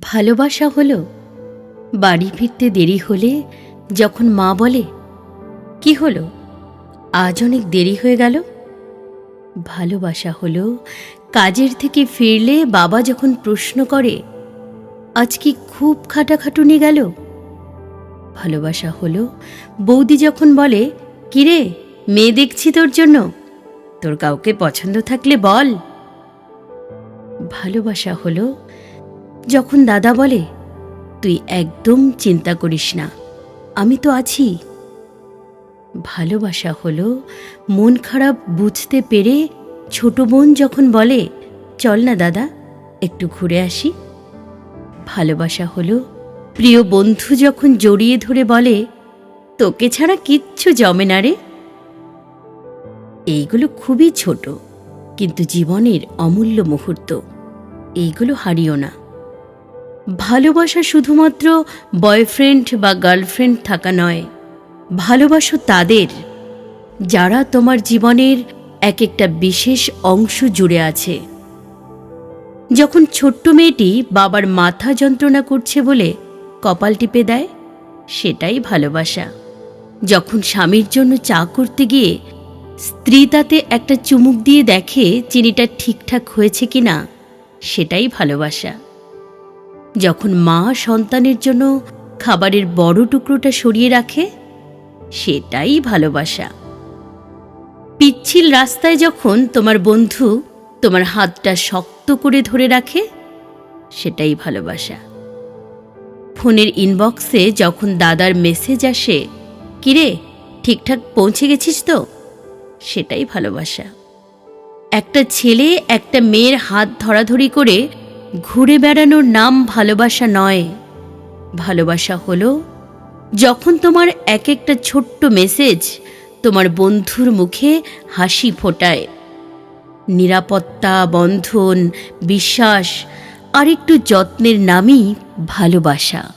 ভালোবাসা হলো বাড়ি ফিরতে দেরি হলে যখন মা বলে, কি হলো? আজ অনেক দেরি হয়ে গেল? ভালোবাসা হলো কাজের থেকে ফিরলে বাবা যখন প্রশ্ন করে, আজ কি খুব খাটাখাটুনি গেল? ভালোবাসা হলো বৌদি যখন বলে কিরে মেয়ে দেখছি তোর জন্য, তোর কাউকে পছন্দ থাকলে বল? ভালোবাসা হলো যখন দাদা বলে, তুই একদম চিন্তা করিস না, আমি তো আছি। ভালোবাসা হলো মন খারাপ বুঝতে পেরে ছোট বোন যখন বলে, চল না দাদা, একটু ঘুরে আসি। ভালোবাসা হলো প্রিয় বন্ধু যখন জড়িয়ে ধরে বলে, তোকে ছাড়া কিচ্ছু জমে না রে। এইগুলো খুবই ছোট, কিন্তু জীবনের অমূল্য মুহূর্ত, এইগুলো হারিও না। ভালোবাসা শুধুমাত্র বয়ফ্রেন্ড বা গার্লফ্রেন্ড থাকা নয়, ভালোবাসো তাদের, যারা তোমার জীবনের এক একটা বিশেষ অংশ জুড়ে আছে। যখন ছোট্ট মেয়েটি বাবার মাথা যন্ত্রণা করছে বলে কপাল টিপে দেয়, সেটাই ভালোবাসা। যখন স্বামীর জন্য চা করতে গিয়ে স্ত্রী তাতে একটা চুমুক দিয়ে দেখে চিনিটা ঠিকঠাক হয়েছে কিনা, সেটাই ভালোবাসা। যখন মা সন্তানের জন্য খাবারের বড় টুকরোটা সরিয়ে রাখে, সেটাই ভালোবাসা। পিচ্ছিল রাস্তায় যখন তোমার বন্ধু তোমার হাতটা শক্ত করে ধরে রাখে, সেটাই ভালোবাসা। ফোনের ইনবক্সে যখন দাদার মেসেজ আসে, কিরে, ঠিকঠাক পৌঁছে গেছিস তো? সেটাই ভালোবাসা। একটা ছেলে একটা মেয়ের হাত ধরাধরি করে ঘুরে বেড়ানোর নাম ভালোবাসা নয়। ভালোবাসা হলো যখন তোমার এক একটা ছোট্ট মেসেজ তোমার বন্ধুর মুখে হাসি ফোটায়। নিরাপত্তা, বন্ধন, বিশ্বাস আর একটু যত্নের নামই ভালোবাসা।